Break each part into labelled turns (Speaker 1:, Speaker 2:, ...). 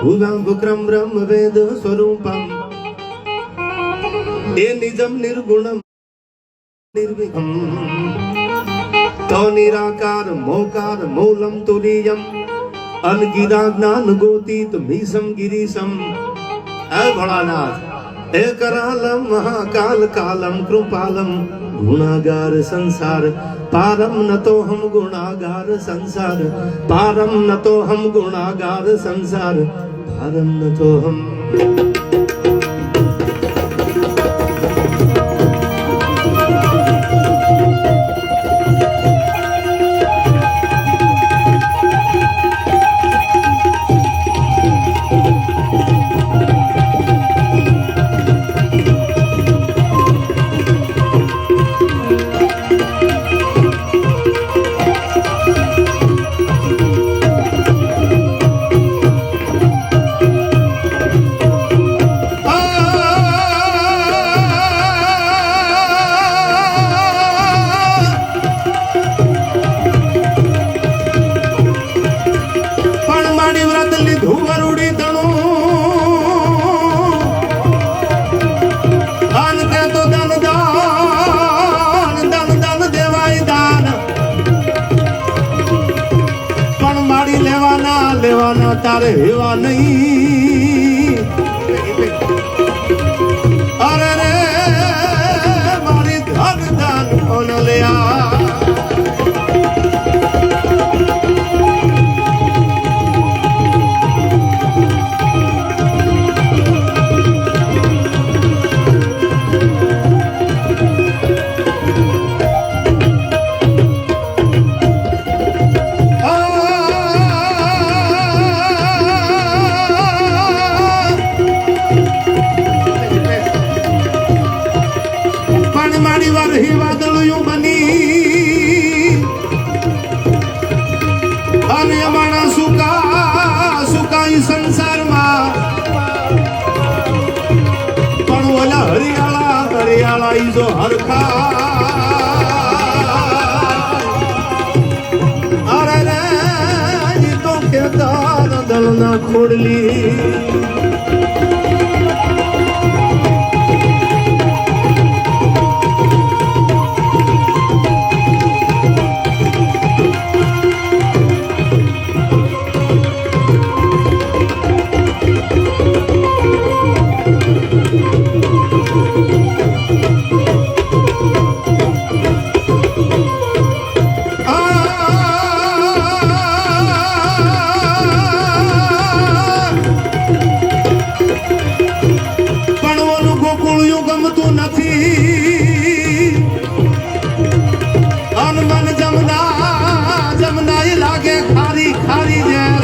Speaker 1: વિક્રમ બ્રહ્મ વેદ સ્વરૂપમ એ નિજમ નિર્ગુણમ નિર્વિઘ્નમ તો નિરાકાર મોકાર મૂલમ તુરીયમ અનગિરા જ્ઞાન ગોતીત મીસમ ગિરીશમ હે ભોળાનાથ હે કરાલમ મહાકાલ કાલમ કૃપાલમ ગુણાગાર સંસાર પારમ નતો હમ ગુણાગાર સંસાર પારમ નતો હમ ગુણાગાર સંસાર પારમ નતો તારે નહીં. ಕೊಡಲಿ ય લાગે ખારી ખારી ઝેર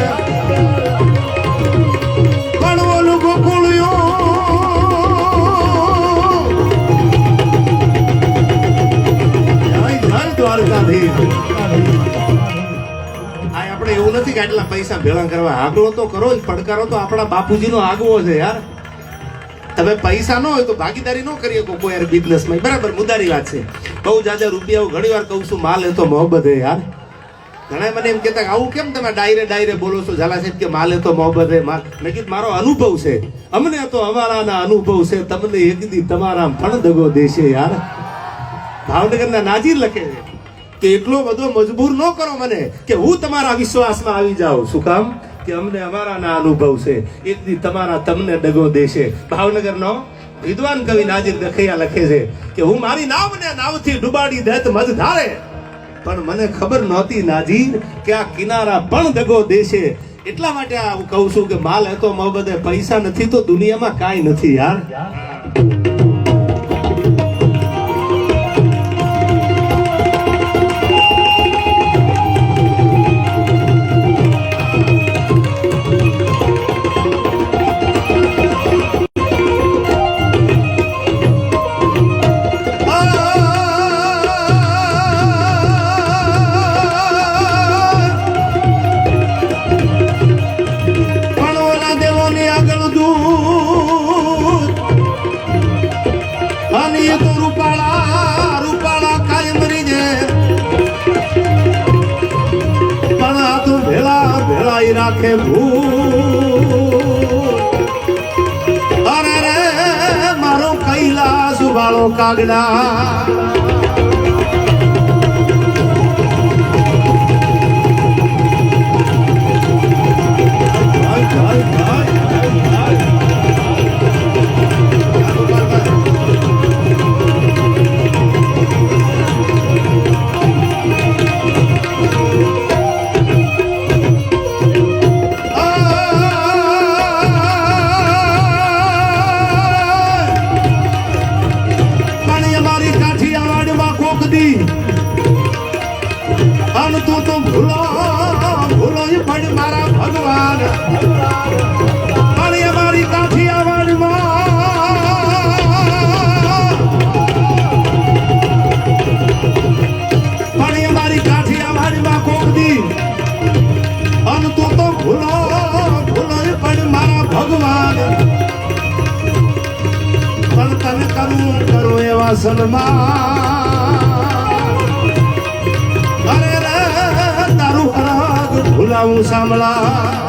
Speaker 1: આપણે એવું નથી કે આટલા પૈસા ભેળા કરવા. આગળો તો કરો જ, પડકારો તો આપણા બાપુજીનો આગવો છે યાર. તમે પૈસા ન હોય તો ભાગીદારી ન કરી શકો કોઈ યાર બિઝનેસમાં બરાબર મુદારી વાત છે. બહુ જાજા રૂપિયા ઘણી વાર કહું છું, માલ એ તો મોહબ્બત હે યાર. ઘણા મને એમ કહેતા કે આવું કેમ તમે ડાયરે ડાયરે બોલો છો? ઝાલા સાહેબ કે માલે તો મોહબત હે. માલ મેં કીધું, મારો અનુભવ છે. અમને તો અમારાના અનુભવ છે. તમને એક દી તમારા પણ દગો દેશે યાર. ભાવનગરના નાજીર લખે છે કે એટલો બધો મજબૂર ન કરો મને કે હું તમારા વિશ્વાસમાં આવી જાઉં. શું કામ? કે અમને અમારાના અનુભવ છે. એક દી તમારા તમને દગો દેશે. ભાવનગરનો વિદ્વાન કવિ નાજીર દખૈયા લખે છે કે હું મારી નાવને નાવથી ડુબાડી દેત મધ ધારે. પણ મને ખબર નહોતી નાજીર કે આ કિનારા પણ દગો દેશે. એટલા માટે હું કહું છું કે માલ હતો મોહબ્બતે પૈસા નથી, તો દુનિયામાં કાંઈ નથી યાર. નાખે ભૂ. અરે રે મારો કૈલાસ વાળો કાગડા. રે તારું રાગ ભૂલાવું સાંભળા.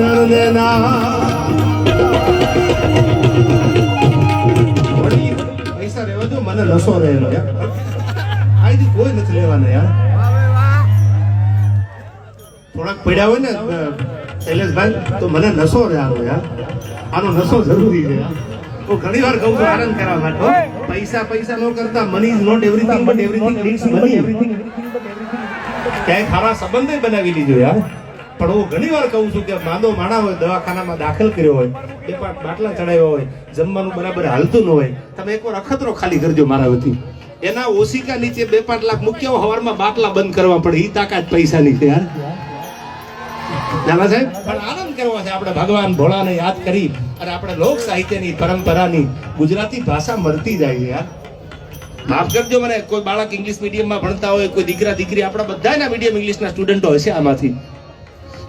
Speaker 1: નરદેના વળી પૈસા રહેવા દો મને નશો રહેલો યાર આઈથી કોઈ નથી લેવાના યાર થોડાક પડ્યા હોય ને શૈલેષભાઈ તો મને નશો રહેવાનો યાર આનો નશો જરૂરી છે યાર. હું ઘણી વાર કહું છું આનંદ કરવા માટે પૈસા પૈસા નો કરતા money is not everything but everything needs money ક્યાંય ખારા સંબંધે બનાવી લીધો યાર. પણ હું ઘણી વાર કહું છું કે માંદો માણા હોય દવાખાનામાં દાખલ કર્યો હોય બે પાંચ બાટલા ચડાવ્યા હોય જમવાનું બરાબર હાલતું ન હોય તમે એકવાર અખતરો ખાલી કરજો મારા વતી. એના ઓશિકા નીચે બે પાંચ લાખ મૂક્યા હવારમાં બાટલા બંધ કરવા પડે ઈ તાકાત પૈસાની છે યાર. આમાંથી.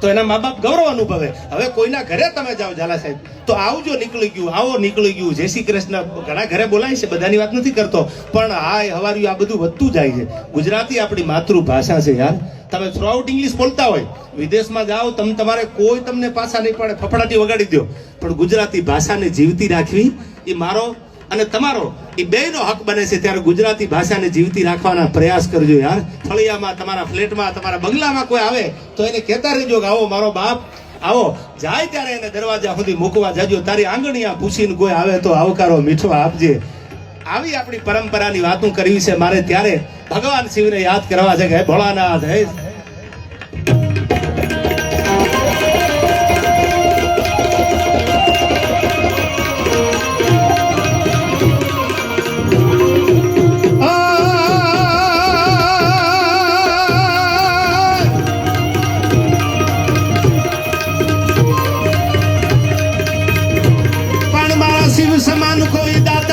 Speaker 1: તો એના મા બાપ ગૌરવ અનુભવે. હવે કોઈના ઘરે તમે જાઓ ઝાલા સાહેબ, તો આવજો નીકળી ગયું, આવો નીકળી ગયું. જય શ્રી કૃષ્ણ. ઘણા ઘરે બોલાય છે, બધાની વાત નથી કરતો. પણ હાય હવાર્યું આ બધું વધતું જાય છે. ગુજરાતી આપણી માતૃભાષા છે, યાર. તમે થ્રુઆઉટ ઇંગ્લિશ બોલતા હોય, વિદેશમાં જાઓ, તમે, તમારે કોઈ તમને પાછા નહીં પડે, ફફડાટી વગાડી દો પણ ગુજરાતી ભાષાને જીવતી રાખવી, એ મારો અને તમારો, એ બેનો હક બને છે ત્યારે ગુજરાતી ભાષાને જીવતી રાખવાના પ્રયાસ કરજો યાર. ફળિયામાં, તમારા ફ્લેટમાં, તમારા બંગલામાં કોઈ આવે, તો એને કહેતા રહેજો કે આવો, મારો બાપ, આવો. જાય ત્યારે એને દરવાજા સુધી મૂકવા જજો. તારી આંગણીયા પૂછીને કોઈ આવે તો આવકારો મીઠો આપજે. આવી આપણી પરંપરાની વાતો કરવી છે મારે ત્યારે ભગવાન શિવને યાદ કરવા છે કે ભોળાનાથ, હે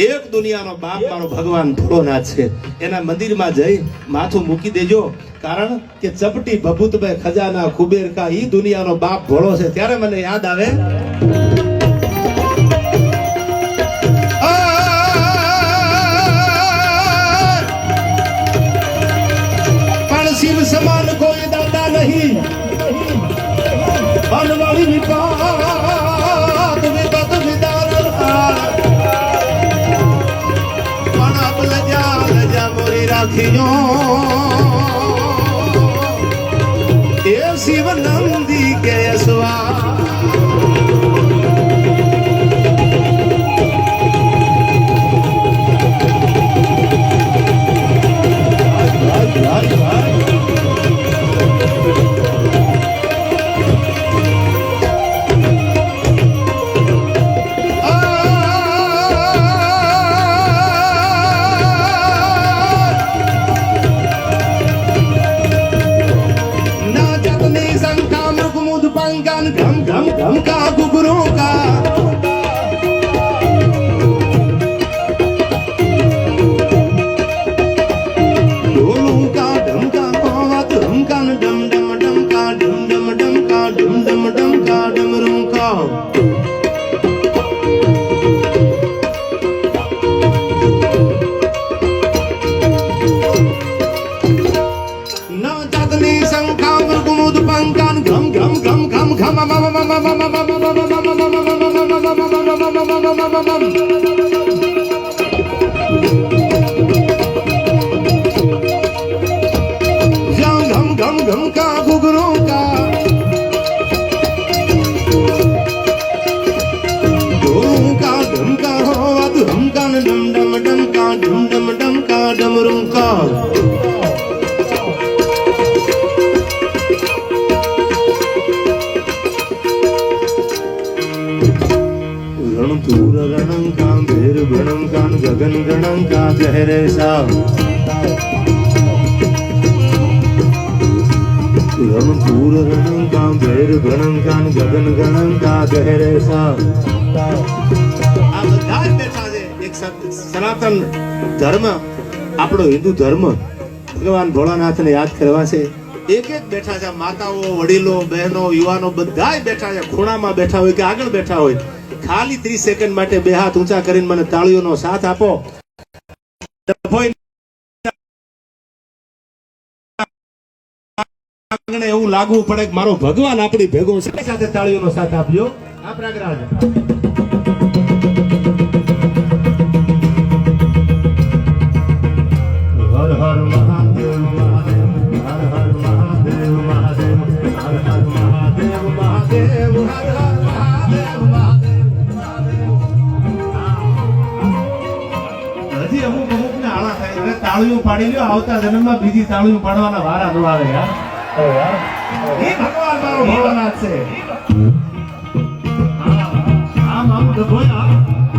Speaker 1: એક દુનિયાનો બાપ મારો ભગવાન ભોળોનાથ છે. એના મંદિરમાં જઈ માથું મૂકી દેજો. કારણ કે ચપટી ભભૂતભાઈ ખજાના, કુબેરકા, ઈ દુનિયાનો બાપ ભોળો છે. ત્યારે મને યાદ આવે. પણ શિવ સમાન કોઈ દાદા નહીં. અનવાળી વિપાત que yo মামা মামা মামা মামা মামা মামা মামা মামা মামা মামা মামা মামা মামা মামা মামা ગહેરે સા રણતુર રણંકા ભેર ગણંકા ગગન ગણંકા ગહેરે સા સનાતન ધર્મ, આપણો હિન્દુ ધર્મ, ભગવાન ભોળાનાથને યાદ કરવા છે. એક એક બેઠા છે, માતાઓ, વડીલો, બહેનો, યુવાનો, બધા બેઠા છે, ખૂણામાં બેઠા હોય કે આગળ બેઠા હોય. ખાલી ત્રીસ સેકન્ડ માટે બે હાથ ઊંચા કરીને મને તાળીઓનો સાથ આપો. આંગણે એવું લાગવું પડે કે મારો ભગવાન આપણી ભેગો છે. સાથે તાળીઓનો સાથ આપજો. આ પ્રાગરાજ હર હર મહાદેવ મહાદેવ હર હર મહાદેવ મહાદેવ હર હર મહાદેવ મહાદેવ હર હર મહાદેવ મહાદેવ. હજી અમુક અમુક ને આળા થાય એટલે તાળીઓ પાડી લ્યો આવતા જન્મમાં બીજી તાળીઓ પાડવાના વારા ન આવે યાર. એ ભગવાન મારો ભોળાનાથ છે. આ મારું ડભોઈ આ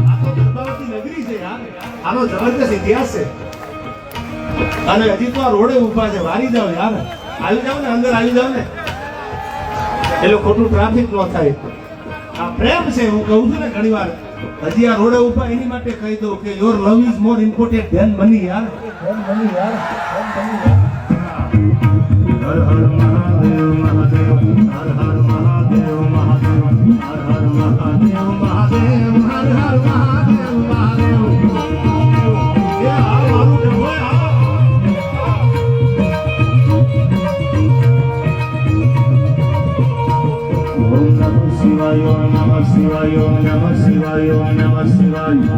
Speaker 1: આ તો ગર્ભાવતી નગરી છે યાર આનો જબરદસ્ત ઇતિહાસ છે. અને હજી તો આ રોડે ઊભા છે વારી જાવ યાર. આવી જાવ ને અંદર આવી જાવ ને. એટલે ખોટું ટ્રાફિક ન થાય. આ પ્રેમ છે હું કહું છું ને ઘણી વાર હજી આ રોડે ઊભા એની માટે કહી દઉં કે your love is more important than money યાર. હર Namaste Shivaya, Namaste Shivaya, Namaste Shivaya.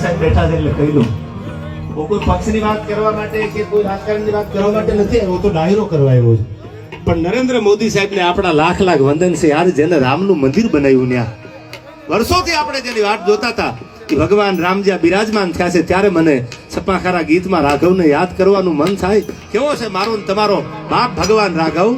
Speaker 1: સાહેબ બેઠા છે કહી દઉં. કોઈ પક્ષની વાત કરવા માટે કે કોઈ રાજકારણની વાત કરવા માટે નથી આવ્યો, તો ડાયરો કરવા આવ્યો છે. પણ નરેન્દ્ર મોદી સાહેબને આપણા લાખ લાખ વંદન છે યાર જેને રામનું મંદિર બનાવ્યું ત્યાં વર્ષોથી આપણે જેની વાત જોતા હતા કે ભગવાન રામ જ્યાં બિરાજમાન થયા છે, ત્યારે મને છપાખારા ગીતમાં રાઘવને યાદ કરવાનું મન થાય. કેવો છે મારો તમારો બાપ ભગવાન રાઘવ?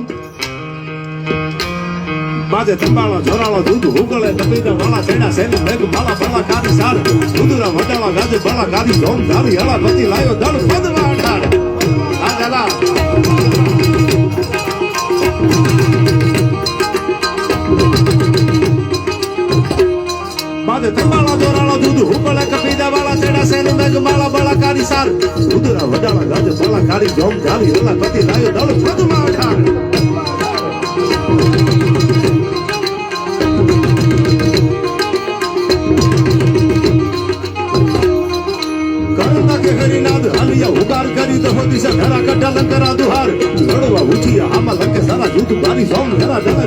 Speaker 1: માજે તંબાળો જોરાળો દૂધ ઉગળે તપીને વાળા સેડા સેને મેઘ માળા બાળા કારી સાર દૂધરા વટાળા ગાજે બાળા કારી ધોમ, ધારી, હળા, પતિ, લાયો, દળ, પદવા આ જલા સાદ કુવાળા દોરાળો દૂધ હુકળે કપીદા વાળા તેડા સેન મેઘ માળા બાળા કારી સાર. ઉદરા વડાળા ગાજ બોલા કારી જોમ જાલી ઓલા કતી લાયો દળ પ્રદમાં અઠાણ ધરા કટા લંકરા દુહાર. લડવા ઉઠી આમાં લંકે સારા જૂથ બારી સોમ ઘરા ડલે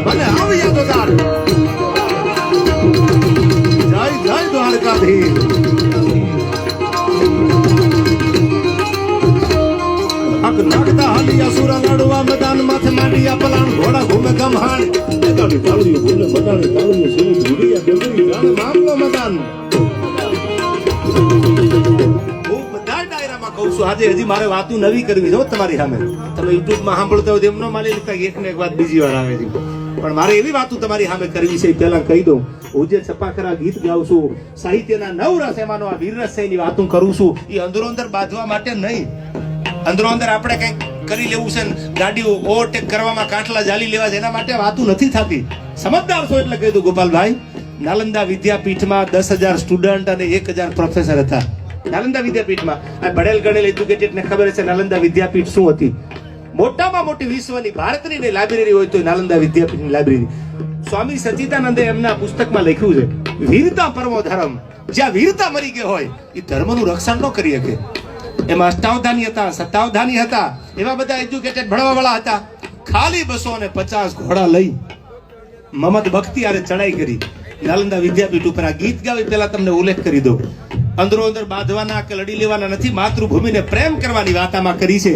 Speaker 1: ગમહાણ એમનો માની લેતા એક ને એક વાત બીજી વાર આવે છે. પણ મારે એવી વાતું તમારી સામે કરવી છે પહેલા કહી દઉં. હું જે છપાખરા ગીત ગાઉં છું, સાહિત્યના નવ રસ એમાંનો આ વીર રસ છે, એની વાતું કરું છું. એ અંદરો અંદર બાંધવા માટે નહીં. અંદરો અંદર આપણે કંઈક કરી લેવું છે ગાડીઓ ઓવરટેક કરવામાં કાંઠલા જાલી લેવા છે, એના માટે વાતું નથી થતી. સમજદાર છો એટલે કહ્યું ગોપાલભાઈ. નાલંદા વિદ્યાપીઠમાં દસ હજાર સ્ટુડન્ટ અને એક હજાર પ્રોફેસર હતા. નાલંદા વિદ્યાપીઠમાં. આ ભણેલ ગણેલ એજ્યુકેટેડ ને ખબર છે નાલંદા વિદ્યાપીઠ શું હતી? મોટામાં મોટી વિશ્વની ભારતની ને લાઇબ્રેરી હોય તો નાલંદા વિદ્યાપીઠની લાઇબ્રેરી સ્વામી સચિદાનંદે એમના પુસ્તકમાં લખ્યું છે, વીરતા પરમો ધર્મ જ્યાં વીરતા મરી ગયો હોય એ ધર્મનું રક્ષણ ન કરી શકે. એમાં અષ્ટાવધાની હતા, સત્તાવધાની હતા, એવા બધા એજ્યુકેટેડ ભણવાવાળા હતા. ખાલી બસો અને પચાસ ઘોડા લઈ મમદ બખ્તિયારે ચડાઈ કરી. નાલંદા વિદ્યાપીઠ ઉપર આ ગીત ગાવી પહેલા તમને ઉલ્લેખ કરી દઉં. અંદરો અંદર બાંધવાના કે લડી લેવાના નથી, માતૃભૂમિને પ્રેમ કરવાની વાત આમાં કરી છે.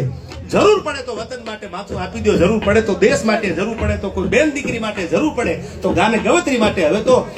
Speaker 1: જરૂર પડે તો વતન માટે માથું આપી દો, જરૂર પડે તો દેશ માટે, જરૂર પડે તો કોઈ બેન દીકરી માટે, જરૂર પડે તો ગાને ગવતરી માટે. હવે તો